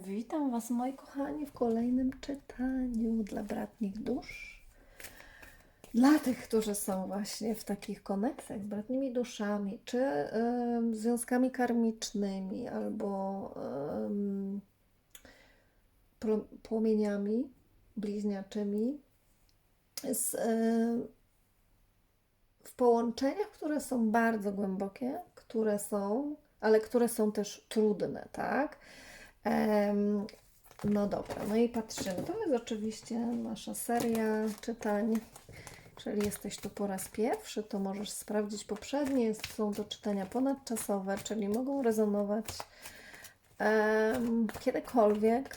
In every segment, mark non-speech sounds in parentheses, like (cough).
Witam Was, moi kochani, w kolejnym czytaniu dla bratnich dusz. Dla tych, którzy są właśnie w takich koneksjach z bratnimi duszami, czy em, związkami karmicznymi, albo pro- płomieniami bliźniaczymi, z, em, w połączeniach, które są bardzo głębokie, które są, ale które są też trudne, tak? No dobra, no i patrzymy. To jest oczywiście nasza seria czytań. Jeżeli jesteś tu po raz pierwszy, to możesz sprawdzić poprzednie. Są to czytania ponadczasowe, czyli mogą rezonować em, kiedykolwiek.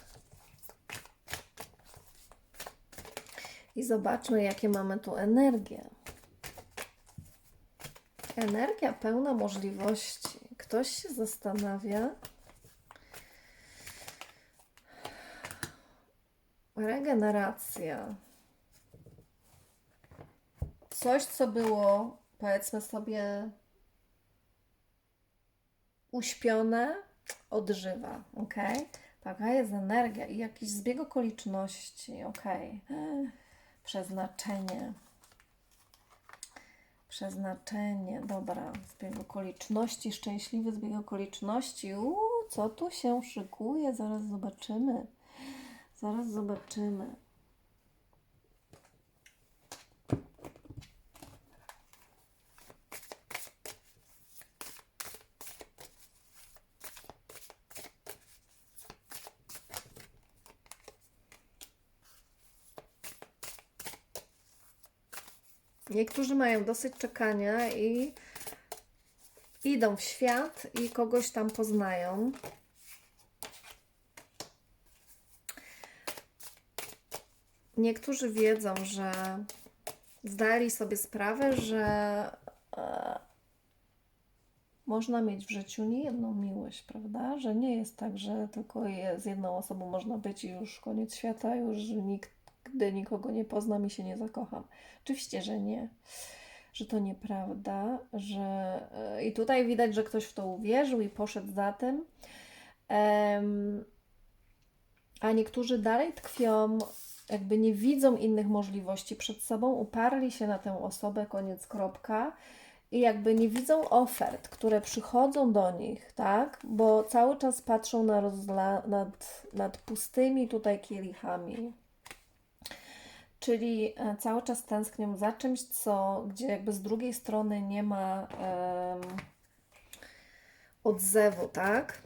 I zobaczmy, jakie mamy tu energię. Energia pełna możliwości. Ktoś się zastanawia, Regeneracja. Coś, co było, powiedzmy sobie, uśpione, odżywa, ok? Taka jest energia i jakiś zbieg okoliczności, ok? Przeznaczenie. Przeznaczenie, dobra, zbieg okoliczności, szczęśliwy zbieg okoliczności. Uuu, co tu się szykuje? Zaraz zobaczymy. Zaraz zobaczymy. Niektórzy mają dosyć czekania i idą w świat i kogoś tam poznają. Niektórzy wiedzą, że zdali sobie sprawę, że e, można mieć w życiu nie jedną miłość, prawda? Że nie jest tak, że tylko je, z jedną osobą można być i już koniec świata, już nikt, gdy nikogo nie poznam i się nie zakocham. Oczywiście, że nie. Że to nieprawda, że e, i tutaj widać, że ktoś w to uwierzył i poszedł za tym. Em, a niektórzy dalej tkwią, jakby nie widzą innych możliwości przed sobą, uparli się na tę osobę, koniec, kropka. I jakby nie widzą ofert, które przychodzą do nich, tak? Bo cały czas patrzą na rozla- nad, nad pustymi tutaj kielichami. Czyli e, cały czas tęsknią za czymś, co, gdzie jakby z drugiej strony nie ma em, odzewu, tak?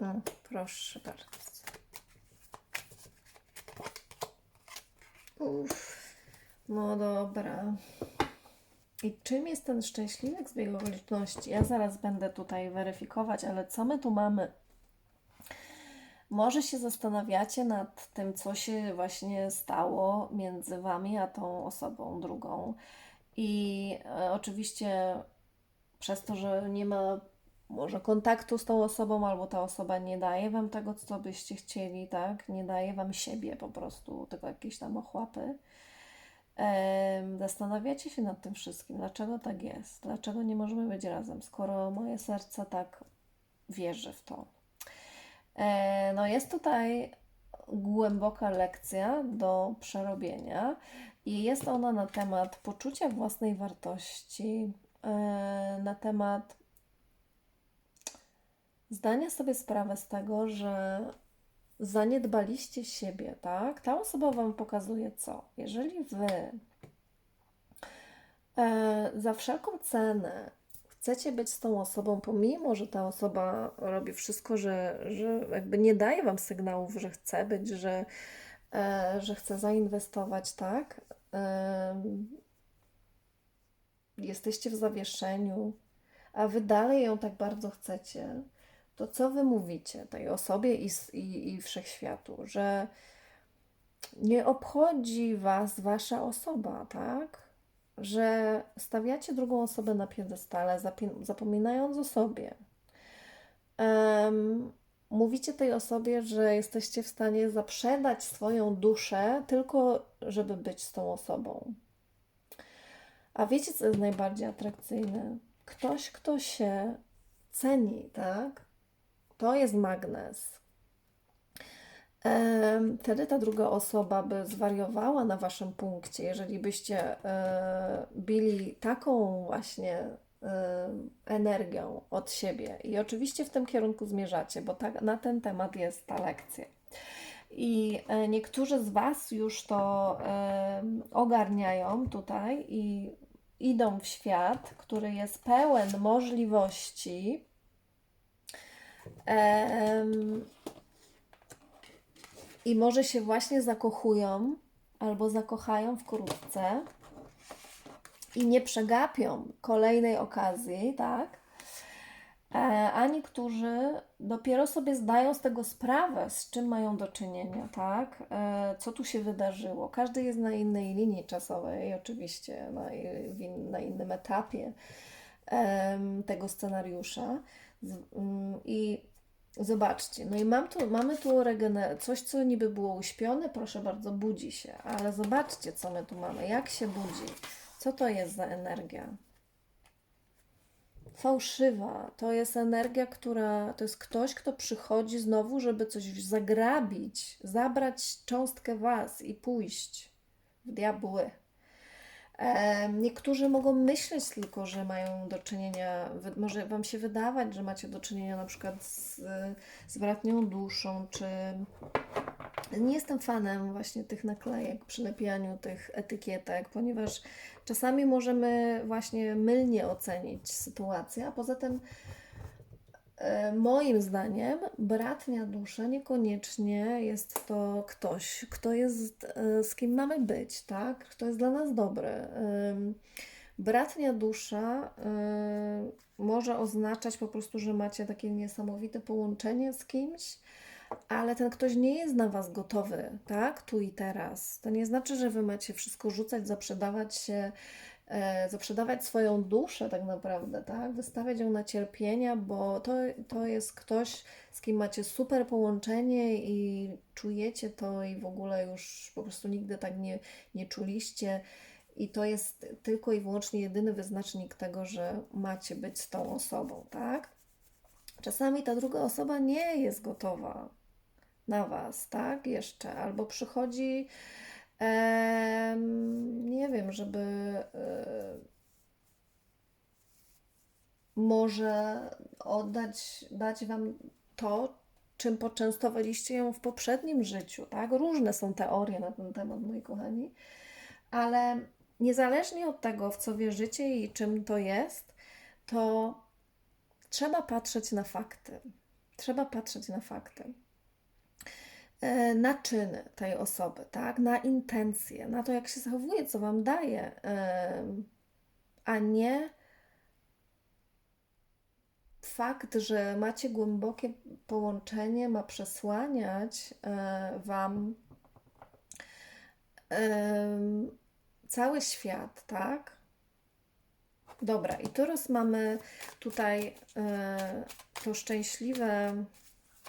O, proszę bardzo. Uff, no dobra. I czym jest ten szczęśliwy zbieg okoliczności? Ja zaraz będę tutaj weryfikować, ale co my tu mamy? Może się zastanawiacie nad tym, co się właśnie stało między Wami a tą osobą drugą. I e, oczywiście przez to, że nie ma może kontaktu z tą osobą, albo ta osoba nie daje Wam tego, co byście chcieli, tak? Nie daje Wam siebie po prostu, tylko jakieś tam ochłapy. Zastanawiacie się nad tym wszystkim, dlaczego tak jest, dlaczego nie możemy być razem, skoro moje serce tak wierzy w to. E, No jest tutaj głęboka lekcja do przerobienia i jest ona na temat poczucia własnej wartości, e, na temat zdania sobie sprawę z tego, że zaniedbaliście siebie, tak? Ta osoba Wam pokazuje co? Jeżeli Wy e, za wszelką cenę chcecie być z tą osobą, pomimo, że ta osoba robi wszystko, że, że jakby nie daje Wam sygnałów, że chce być, że, e, że chce zainwestować, tak? Em, jesteście w zawieszeniu, a Wy dalej ją tak bardzo chcecie, to co Wy mówicie tej osobie i, i, i wszechświatu, że nie obchodzi Was Wasza osoba, tak? że stawiacie drugą osobę na piedestale, zapominając o sobie. Em, mówicie tej osobie, że jesteście w stanie zaprzedać swoją duszę tylko, żeby być z tą osobą. A wiecie, co jest najbardziej atrakcyjne? Ktoś, kto się ceni, tak? To jest magnes. Wtedy ta druga osoba by zwariowała na waszym punkcie, jeżeli byście e, bili taką właśnie e, energią od siebie. I oczywiście w tym kierunku zmierzacie, bo tak, na ten temat jest ta lekcja. I e, niektórzy z Was już to ogarniają tutaj i idą w świat, który jest pełen możliwości. Em, I może się właśnie zakochują albo zakochają wkrótce i nie przegapią kolejnej okazji, tak? E, a niektórzy dopiero sobie zdają z tego sprawę, z czym mają do czynienia, tak? E, co tu się wydarzyło. Każdy jest na innej linii czasowej, oczywiście, na, w na innym etapie tego scenariusza. Mm, I zobaczcie, no i mam tu, mamy tu regener- coś, co niby było uśpione, proszę bardzo, budzi się, ale zobaczcie, co my tu mamy, jak się budzi. Co to jest za energia? Fałszywa. To jest energia, która to jest ktoś, kto przychodzi znowu, żeby coś zagrabić, zabrać cząstkę was i pójść w diabły. Niektórzy mogą myśleć tylko, że mają do czynienia, może Wam się wydawać, że macie do czynienia na przykład z, z bratnią duszą, czy nie jestem fanem właśnie tych naklejek, przylepianiu tych etykietek, ponieważ czasami możemy właśnie mylnie ocenić sytuację, a poza tym moim zdaniem bratnia dusza niekoniecznie jest to ktoś, kto jest, e, z kim mamy być, tak? Kto jest dla nas dobry. Bratnia dusza y, może oznaczać po prostu, że macie takie niesamowite połączenie z kimś, ale ten ktoś nie jest na Was gotowy, tak? Tu i teraz. To nie znaczy, że Wy macie wszystko rzucać, zaprzedawać się, e, zaprzedawać swoją duszę tak naprawdę, tak? Wystawiać ją na cierpienia, bo to, to jest ktoś, z kim macie super połączenie i czujecie to i w ogóle już po prostu nigdy tak nie, nie czuliście. I to jest tylko i wyłącznie jedyny wyznacznik tego, że macie być z tą osobą, tak? Czasami ta druga osoba nie jest gotowa na Was, tak? Jeszcze, albo przychodzi, nie wiem, żeby e, może oddać, dać Wam to, czym poczęstowaliście ją w poprzednim życiu, tak? Różne są teorie na ten temat, moi kochani, ale niezależnie od tego, w co wierzycie i czym to jest, to trzeba patrzeć na fakty. Trzeba patrzeć na fakty. E, Na czyny tej osoby, tak? Na intencje, na to, jak się zachowuje, co Wam daje, a nie fakt, że macie głębokie połączenie, ma przesłaniać e, Wam cały świat, tak? Dobra, i teraz mamy tutaj e, to szczęśliwe,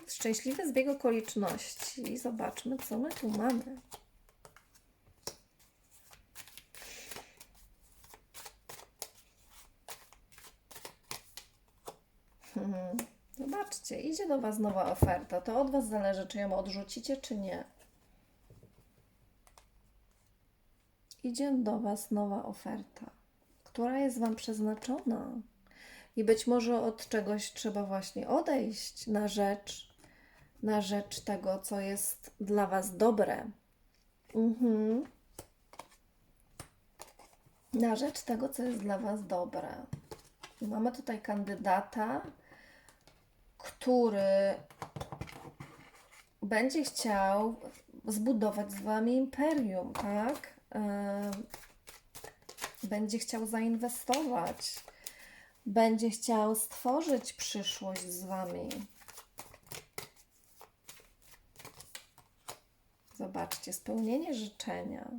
szczęśliwy zbieg okoliczności. Zobaczmy, co my tu mamy. Hmm. Zobaczcie, idzie do Was nowa oferta. To od Was zależy, czy ją odrzucicie, czy nie. Idzie do Was nowa oferta, która jest Wam przeznaczona. I być może od czegoś trzeba właśnie odejść na rzecz, na rzecz tego, co jest dla Was dobre. Mhm. Na rzecz tego, co jest dla Was dobre. Mamy tutaj kandydata, który będzie chciał zbudować z Wami imperium, tak? Em, Będzie chciał zainwestować, będzie chciał stworzyć przyszłość z Wami. Zobaczcie, spełnienie życzenia.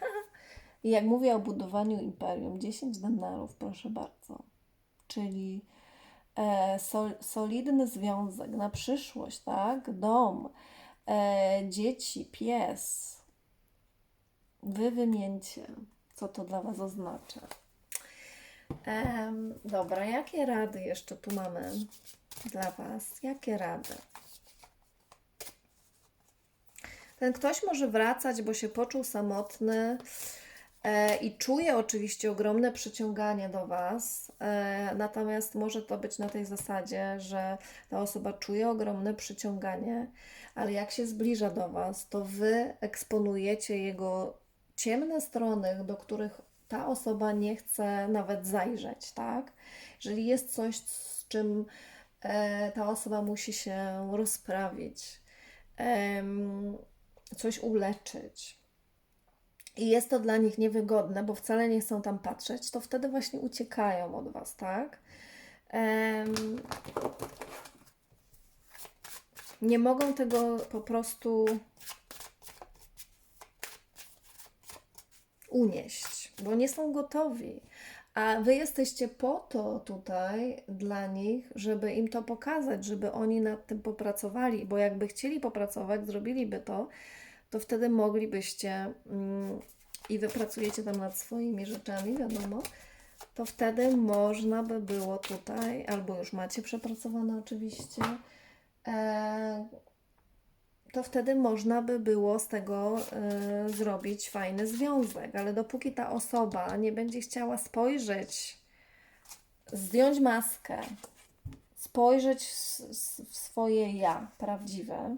(laughs) I jak mówię o budowaniu imperium, 10 denarów, proszę bardzo. Czyli e, sol, solidny związek na przyszłość, tak? Dom, e, dzieci, pies. Wy wymieńcie, co to dla Was oznacza. Em, dobra, jakie rady jeszcze tu mamy dla Was? Jakie rady? Ten ktoś może wracać, bo się poczuł samotny e, i czuje oczywiście ogromne przyciąganie do Was. E, natomiast może to być na tej zasadzie, że ta osoba czuje ogromne przyciąganie, ale jak się zbliża do Was, to Wy eksponujecie jego ciemne strony, do których ta osoba nie chce nawet zajrzeć, tak? Jeżeli jest coś, z czym e, ta osoba musi się rozprawić, coś uleczyć i jest to dla nich niewygodne, bo wcale nie chcą tam patrzeć, to wtedy właśnie uciekają od Was, tak? Em, nie mogą tego po prostu unieść, bo nie są gotowi. A wy jesteście po to tutaj dla nich, żeby im to pokazać, żeby oni nad tym popracowali, bo jakby chcieli popracować, zrobiliby to, to wtedy moglibyście mm, i wypracujecie tam nad swoimi rzeczami, wiadomo, to wtedy można by było tutaj, albo już macie przepracowane oczywiście, e, to wtedy można by było z tego e, zrobić fajny związek, ale dopóki ta osoba nie będzie chciała spojrzeć, zdjąć maskę, spojrzeć s- w swoje ja prawdziwe,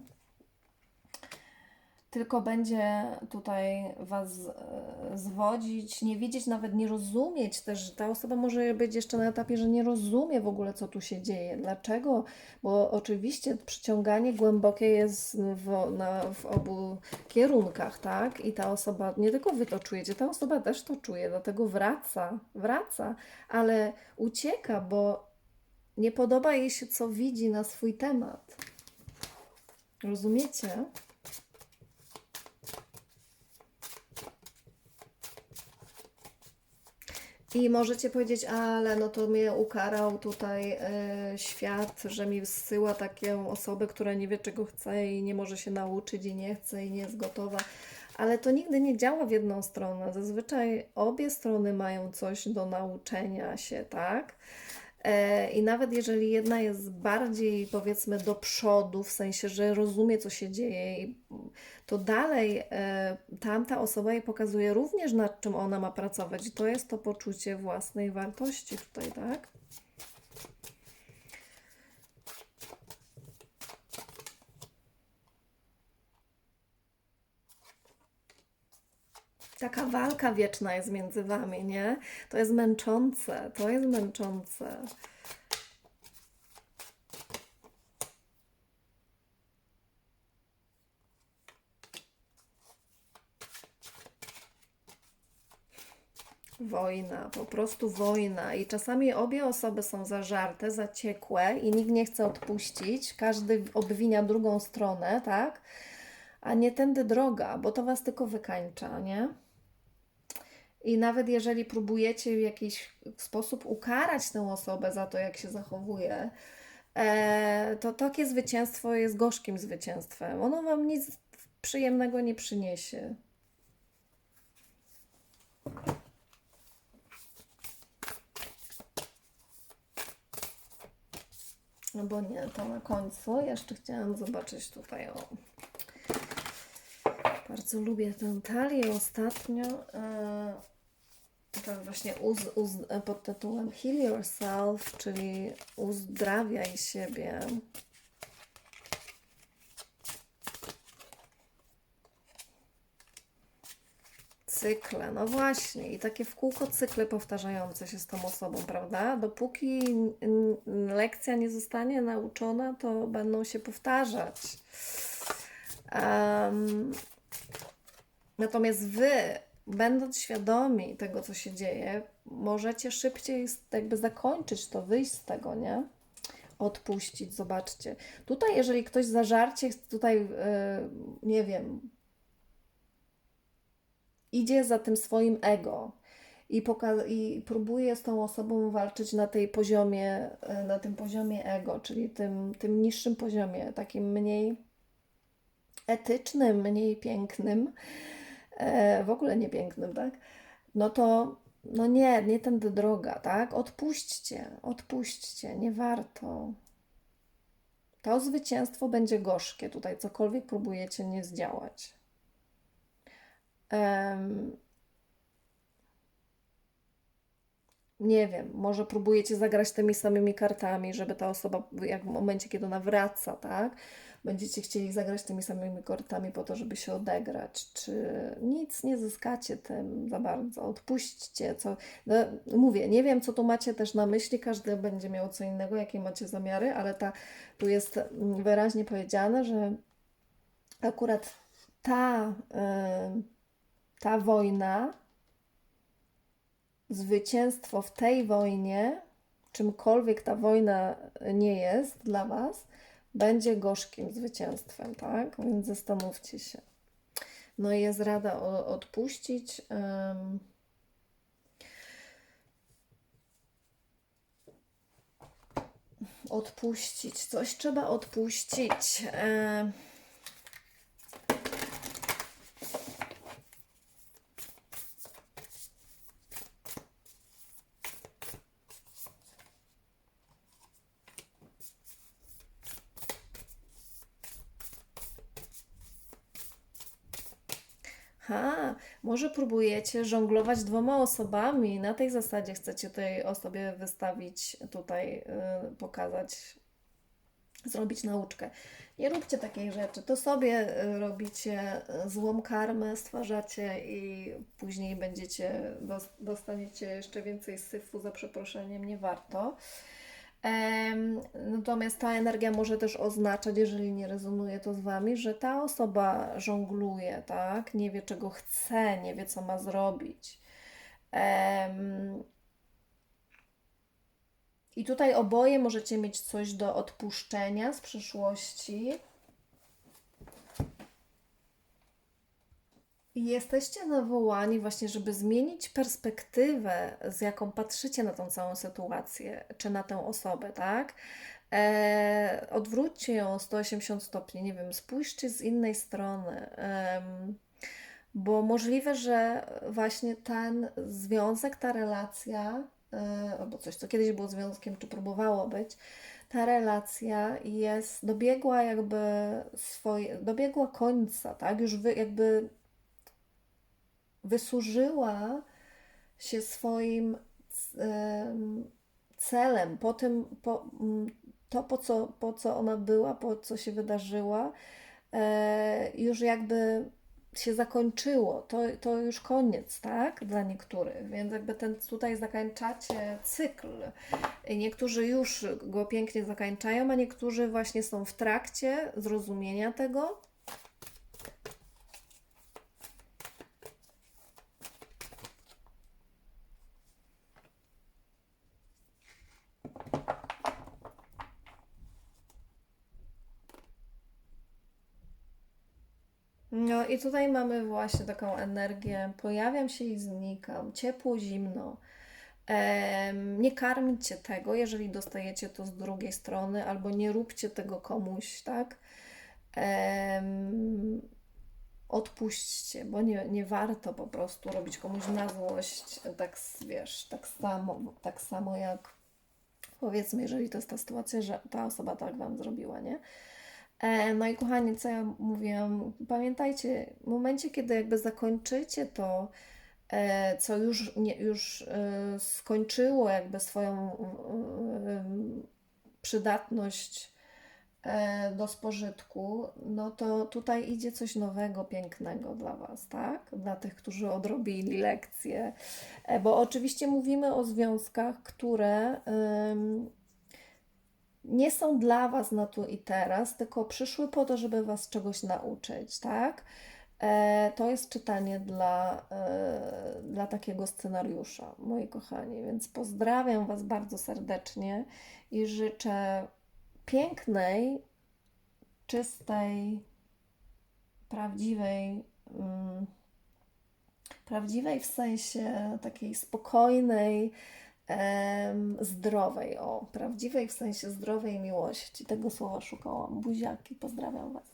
tylko będzie tutaj Was e, zwodzić, nie wiedzieć, nawet nie rozumieć też, ta osoba może być jeszcze na etapie, że nie rozumie w ogóle, co tu się dzieje. Dlaczego? Bo oczywiście przyciąganie głębokie jest w, na, w obu kierunkach, tak? I ta osoba, nie tylko Wy to czujecie, ta osoba też to czuje, dlatego wraca, wraca, ale ucieka, bo nie podoba jej się, co widzi na swój temat. Rozumiecie? I możecie powiedzieć, ale no to mnie ukarał tutaj e, świat, że mi zsyła taką osobę, która nie wie czego chce i nie może się nauczyć i nie chce i nie jest gotowa. Ale to nigdy nie działa w jedną stronę. Zazwyczaj obie strony mają coś do nauczenia się, tak? E, I nawet jeżeli jedna jest bardziej, powiedzmy, do przodu, w sensie, że rozumie, co się dzieje, to dalej e, tamta osoba jej pokazuje również, nad czym ona ma pracować. I to jest to poczucie własnej wartości tutaj, tak? Taka walka wieczna jest między wami, nie? To jest męczące, to jest męczące. Wojna, po prostu wojna. I czasami obie osoby są zażarte, zaciekłe i nikt nie chce odpuścić. Każdy obwinia drugą stronę, tak? A nie tędy droga, bo to was tylko wykańcza, nie? I nawet jeżeli próbujecie w jakiś sposób ukarać tę osobę za to, jak się zachowuje, e, to takie zwycięstwo jest gorzkim zwycięstwem. Ono wam nic przyjemnego nie przyniesie. No bo nie, to na końcu. Jeszcze chciałam zobaczyć tutaj o. Bardzo lubię tę talię ostatnio. e, To właśnie uz, uz, pod tytułem Heal Yourself, czyli uzdrawiaj siebie. Cykle, no właśnie, i takie w kółko cykle powtarzające się z tą osobą, prawda? Dopóki lekcja nie zostanie nauczona, to będą się powtarzać. Em, natomiast wy, będąc świadomi tego, co się dzieje, możecie szybciej jakby zakończyć to, wyjść z tego, nie? Odpuścić, zobaczcie. Tutaj, jeżeli ktoś zażarcie, tutaj, e, nie wiem, idzie za tym swoim ego i, i próbuje z tą osobą walczyć na tej poziomie, e, na tym poziomie ego, czyli tym, tym niższym poziomie, takim mniej etycznym, mniej pięknym, w ogóle nie pięknym, tak? No to no nie, nie tędy droga, tak? Odpuśćcie, odpuśćcie, nie warto. To zwycięstwo będzie gorzkie tutaj, cokolwiek próbujecie nie zdziałać. Em, nie wiem, może próbujecie zagrać tymi samymi kartami, żeby ta osoba, jak w momencie, kiedy ona wraca, tak? Będziecie chcieli zagrać tymi samymi kartami po to, żeby się odegrać, czy nic nie zyskacie tym za bardzo. Odpuśćcie, co. No, mówię, nie wiem, co tu macie też na myśli, każdy będzie miał co innego, jakie macie zamiary, ale ta, tu jest mm, wyraźnie powiedziane, że akurat ta, y, ta wojna zwycięstwo w tej wojnie, czymkolwiek ta wojna nie jest dla Was, będzie gorzkim zwycięstwem, tak? Więc zastanówcie się. No i jest rada o, odpuścić. Um, odpuścić. Coś trzeba odpuścić. Um, może próbujecie żonglować dwoma osobami. Na tej zasadzie chcecie tej osobie wystawić, tutaj y, pokazać, zrobić nauczkę. Nie róbcie takiej rzeczy. To sobie y, robicie y, złą karmę, stwarzacie i później będziecie, dos- dostaniecie jeszcze więcej syfu za przeproszeniem. Nie warto. Natomiast ta energia może też oznaczać, jeżeli nie rezonuje to z Wami, że ta osoba żongluje, tak? Nie wie, czego chce, nie wie, co ma zrobić. I tutaj oboje możecie mieć coś do odpuszczenia z przeszłości. Jesteście nawołani właśnie, żeby zmienić perspektywę, z jaką patrzycie na tą całą sytuację, czy na tę osobę, tak? E, odwróćcie ją o 180 stopni, nie wiem, spójrzcie z innej strony, bo możliwe, że właśnie ten związek, ta relacja, e, albo coś, co kiedyś było związkiem, czy próbowało być, ta relacja jest, dobiegła jakby swoje, dobiegła końca, tak? Już wy, jakby wysłużyła się swoim em, celem, po tym, po, mm, to po co, po co ona była, po co się wydarzyła, e, już jakby się zakończyło. To, to już koniec, tak? Dla niektórych. Więc jakby ten tutaj zakończacie cykl. Niektórzy już go pięknie zakończają, a niektórzy właśnie są w trakcie zrozumienia tego. No i tutaj mamy właśnie taką energię, pojawiam się i znikam, ciepło, zimno. Nie karmcie tego, jeżeli dostajecie to z drugiej strony, albo nie róbcie tego komuś, tak? Odpuśćcie, bo nie, nie warto po prostu robić komuś na złość, tak wiesz, tak samo, tak samo jak powiedzmy, jeżeli to jest ta sytuacja, że ta osoba tak Wam zrobiła, nie? E, No i kochani, co ja mówiłam, pamiętajcie, w momencie, kiedy jakby zakończycie to, e, co już, nie, już e, skończyło jakby swoją przydatność do spożytku, no to tutaj idzie coś nowego, pięknego dla Was, tak? Dla tych, którzy odrobili lekcje. E, Bo oczywiście mówimy o związkach, które nie są dla Was na tu i teraz, tylko przyszły po to, żeby Was czegoś nauczyć, tak? E, to jest czytanie dla, e, dla takiego scenariusza, moi kochani. Więc pozdrawiam Was bardzo serdecznie i życzę pięknej, czystej, prawdziwej, mm, Prawdziwej w sensie takiej spokojnej, zdrowej. O, prawdziwej w sensie zdrowej miłości. Tego słowa szukałam. Buziaki, pozdrawiam Was.